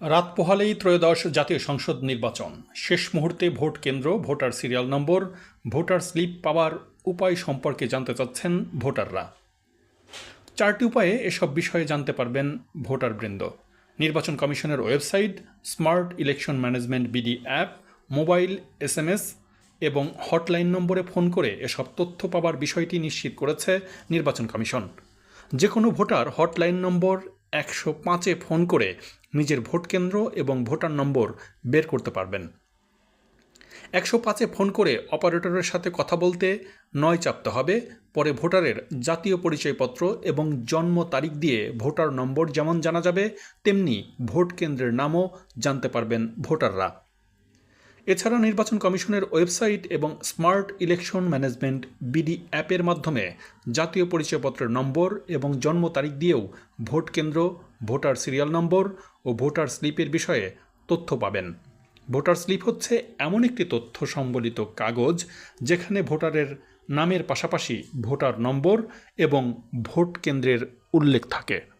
রাত পোহালেই ত্রয়োদশ জাতীয় সংসদ নির্বাচন। শেষ মুহূর্তে ভোট কেন্দ্র, voter serial number, voter slip পাওয়ার উপায় সম্পর্কে জানতে চাচ্ছেন ভোটাররা। চারটি উপায়ে এসব বিষয়ে জানতে পারবেন ভোটারবৃন্দ। নির্বাচন কমিশনের website, smart election management BD app, mobile S M S এবং হটলাইন নম্বরে ফোন করে এসব তথ্য পাওয়ার বিষয়টি নিশ্চিত করেছে নির্বাচন কমিশন। যে কোনো ভোটার হটলাইন নম্বর একশো পাঁচে ফোন করে নিজের ভোটকেন্দ্র এবং ভোটার নম্বর বের করতে পারবেন। একশো পাঁচে ফোন করে অপারেটরের সাথে কথা বলতে নয় চাপতে হবে, পরে ভোটারের জাতীয় পরিচয়পত্র এবং জন্ম তারিখ দিয়ে ভোটার নম্বর যেমন জানা যাবে, তেমনি ভোট কেন্দ্রের নামও জানতে পারবেন ভোটাররা। এছাড়া নির্বাচন কমিশনের ওয়েবসাইট এবং স্মার্ট ইলেকশন ম্যানেজমেন্ট বিডি অ্যাপের মাধ্যমে জাতীয় পরিচয়পত্রের নম্বর এবং জন্ম তারিখ দিয়েও ভোট কেন্দ্র, ভোটার সিরিয়াল নম্বর ও ভোটার স্লিপের বিষয়ে তথ্য পাবেন। ভোটার স্লিপ হচ্ছে এমন একটি তথ্য সম্বলিত কাগজ যেখানে ভোটারের নামের পাশাপাশি ভোটার নম্বর এবং ভোট কেন্দ্রের উল্লেখ থাকে।